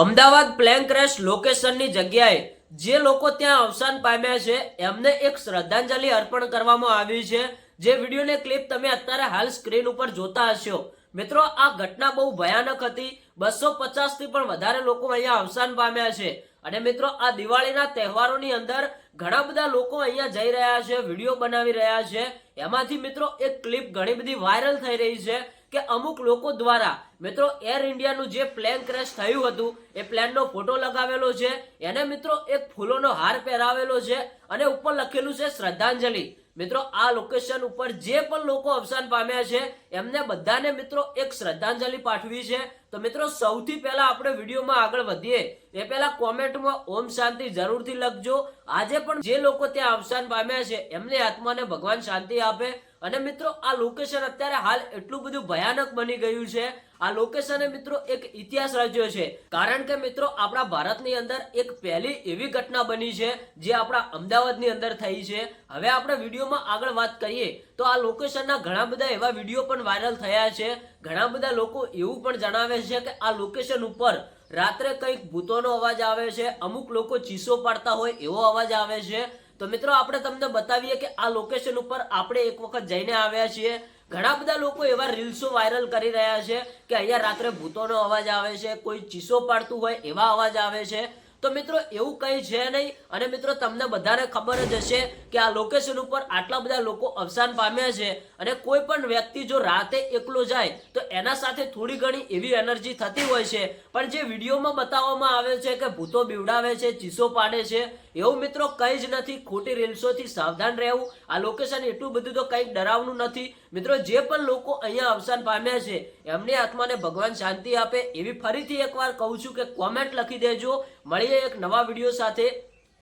Ahmedabad plane crash લોકેશનની જગ્યાએ જે લોકો ત્યાં અવસાન પામ્યા છે, એમને એક શ્રદ્ધાંજલિ અર્પણ કરવામાં આવી છે. જે વિડીયોની ક્લિપ તમે અત્યારે હાલ સ્ક્રીન ઉપર જોતા હશો. મિત્રો, આ ઘટના બહુ ભયાનક હતી. બસો પચાસથી પણ વધારે લોકો અહીંયા અવસાન પામ્યા છે. અને મિત્રો, આ દિવાળીના તહેવારોની અંદર ઘણા બધા લોકો અહીંયા જઈ રહ્યા છે, વીડિયો બનાવી રહ્યા છે. એમાંથી મિત્રો, એક ક્લિપ ઘણી બધી વાયરલ થઈ રહી છે. કે અમુક લોકો દ્વારા, મિત્રો એર ઇન્ડિયાનું જે પ્લેન ક્રેશ થયું હતું, એ પ્લેનનો ફોટો લગાવેલો છે. એને, મિત્રો, એક ફૂલોનો હાર પહેરાવેલો છે અને ઉપર લખેલું છે શ્રદ્ધાંજલિ. મિત્રો, આ લોકેશન ઉપર જે પણ લોકો અવસાન પામ્યા છે, એમને બધાને, મિત્રો, એક શ્રદ્ધાંજલિ પાઠવી છે. તો, મિત્રો, સૌથી પહેલા આપણે વિડીયોમાં આગળ વધીએ. એ પહેલા કોમેન્ટમાં ઓમ શાંતિ જરૂરથી લખજો. આજે પણ જે લોકો ત્યાં અવસાન પામ્યા છે, એમની આત્માને ભગવાન શાંતિ આપે. અને મિત્રો, આ લોકેશન અત્યારે હાલ એટલું બધું ભયાનક બની ગયું છે. આ લોકેશને મિત્રો એક ઇતિહાસ રચ્યો છે. કારણ કે મિત્રો, આપણા ભારતની અંદર એક પહેલી એવી ઘટના બની છે, જે આપણા અમદાવાદની અંદર થઈ છે. હવે આપણે વિડીયોમાં આગળ વાત કરીએ, તો આ લોકેશનના ઘણા બધા એવા વીડિયો પણ વાયરલ થયા છે. ઘણા બધા લોકો એવું પણ જણાવે છે કે આ લોકેશન ઉપર રાત્રે કંઈક ભૂતોનો અવાજ આવે છે, અમુક લોકો ચીસો પાડતા હોય એવો અવાજ આવે છે. તો મિત્રો, આપણે તમને બતાવીએ કે આ લોકેશન ઉપર આપણે એક વખત જઈને આવ્યા છીએ. ઘણા બધા લોકો એવા રીલ્સો વાયરલ કરી રહ્યા છે કે અહીંયા રાત્રે ભૂતોનો અવાજ આવે છે, કોઈ ચીસો પાડતું હોય એવા અવાજ આવે છે. તો મિત્રો, એવું કંઈ છે નહીં. અને મિત્રો, તમને બધાને ખબર જ હશે કે આ લોકેશન ઉપર આટલા બધા લોકો અવસાન પામ્યા છે. અને કોઈ પણ વ્યક્તિ જો રાતે એકલો જાય, તો એના સાથે થોડી ઘણી એવી એનર્જી થતી હોય છે. પણ જે વિડીયોમાં બતાવવામાં આવે છે કે ભૂતો બીવડાવે છે, ચીસો પાડે છે, એવું મિત્રો કંઈ જ નથી. ખોટી રીલ્સોથી સાવધાન રહેવું. આ લોકેશન એટલું બધું તો કંઈક ડરાવનું નથી. મિત્રો, જે પણ લોકો અહીંયા અવસાન પામ્યા છે, એમની આત્માને ભગવાન શાંતિ આપે. એવી ફરીથી એકવાર કહું છું કે કોમેન્ટ લખી દેજો. મળીએ એક નવા વીડિયો સાથે